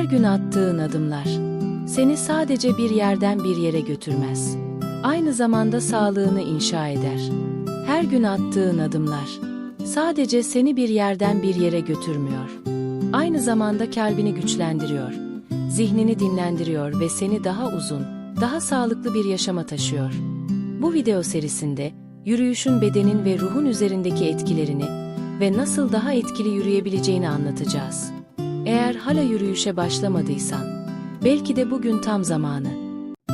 Her gün attığın adımlar seni sadece bir yerden bir yere götürmez. Aynı zamanda sağlığını inşa eder. Her gün attığın adımlar sadece seni bir yerden bir yere götürmüyor. Aynı zamanda kalbini güçlendiriyor, zihnini dinlendiriyor ve seni daha uzun, daha sağlıklı bir yaşama taşıyor. Bu video serisinde yürüyüşün bedenin ve ruhun üzerindeki etkilerini ve nasıl daha etkili yürüyebileceğini anlatacağız. Eğer hala yürüyüşe başlamadıysan, belki de bugün tam zamanı.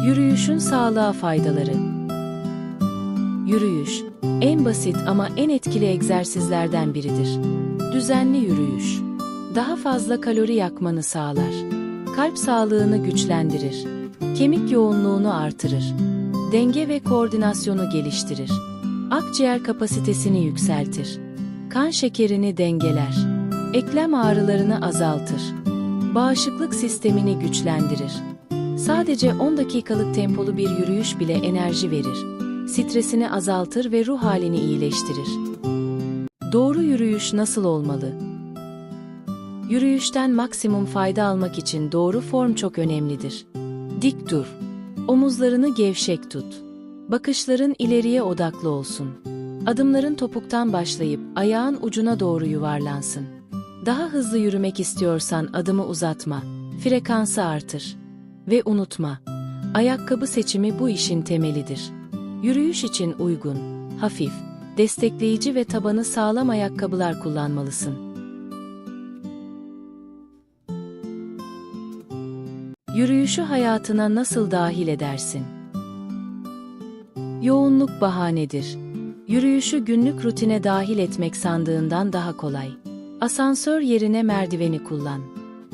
Yürüyüşün sağlığa faydaları. Yürüyüş, en basit ama en etkili egzersizlerden biridir. Düzenli yürüyüş, daha fazla kalori yakmanı sağlar. Kalp sağlığını güçlendirir. Kemik yoğunluğunu artırır. Denge ve koordinasyonu geliştirir. Akciğer kapasitesini yükseltir. Kan şekerini dengeler. Eklem ağrılarını azaltır. Bağışıklık sistemini güçlendirir. Sadece 10 dakikalık tempolu bir yürüyüş bile enerji verir. Stresini azaltır ve ruh halini iyileştirir. Doğru yürüyüş nasıl olmalı? Yürüyüşten maksimum fayda almak için doğru form çok önemlidir. Dik dur. Omuzlarını gevşek tut. Bakışların ileriye odaklı olsun. Adımların topuktan başlayıp ayağın ucuna doğru yuvarlansın. Daha hızlı yürümek istiyorsan adımı uzatma, frekansı artır. Ve unutma, ayakkabı seçimi bu işin temelidir. Yürüyüş için uygun, hafif, destekleyici ve tabanı sağlam ayakkabılar kullanmalısın. Yürüyüşü hayatına nasıl dahil edersin? Yoğunluk bahanedir. Yürüyüşü günlük rutine dahil etmek sandığından daha kolay. Asansör yerine merdiveni kullan.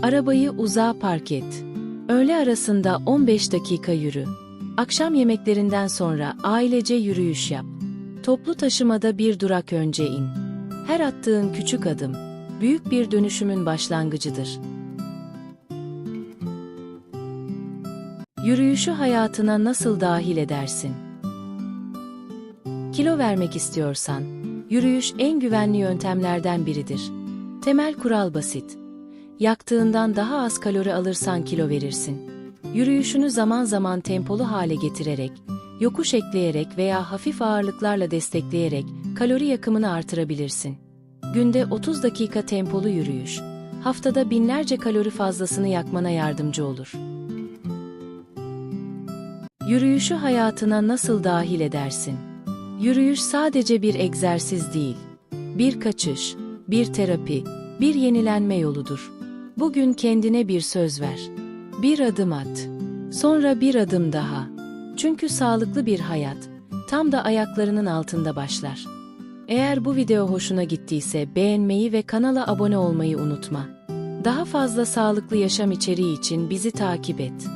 Arabayı uzağa park et. Öğle arasında 15 dakika yürü. Akşam yemeklerinden sonra ailece yürüyüş yap. Toplu taşımada bir durak önce in. Her attığın küçük adım, büyük bir dönüşümün başlangıcıdır. Yürüyüşü hayatına nasıl dahil edersin? Kilo vermek istiyorsan, yürüyüş en güvenli yöntemlerden biridir. Temel kural basit. Yaktığından daha az kalori alırsan kilo verirsin. Yürüyüşünü zaman zaman tempolu hale getirerek, yokuş ekleyerek veya hafif ağırlıklarla destekleyerek kalori yakımını artırabilirsin. Günde 30 dakika tempolu yürüyüş, haftada binlerce kalori fazlasını yakmana yardımcı olur. Yürüyüşü hayatına nasıl dahil edersin? Yürüyüş sadece bir egzersiz değil. Bir kaçış, bir terapi, bir yenilenme yoludur. Bugün kendine bir söz ver. Bir adım at. Sonra bir adım daha. Çünkü sağlıklı bir hayat tam da ayaklarının altında başlar. Eğer bu video hoşuna gittiyse beğenmeyi ve kanala abone olmayı unutma. Daha fazla sağlıklı yaşam içeriği için bizi takip et.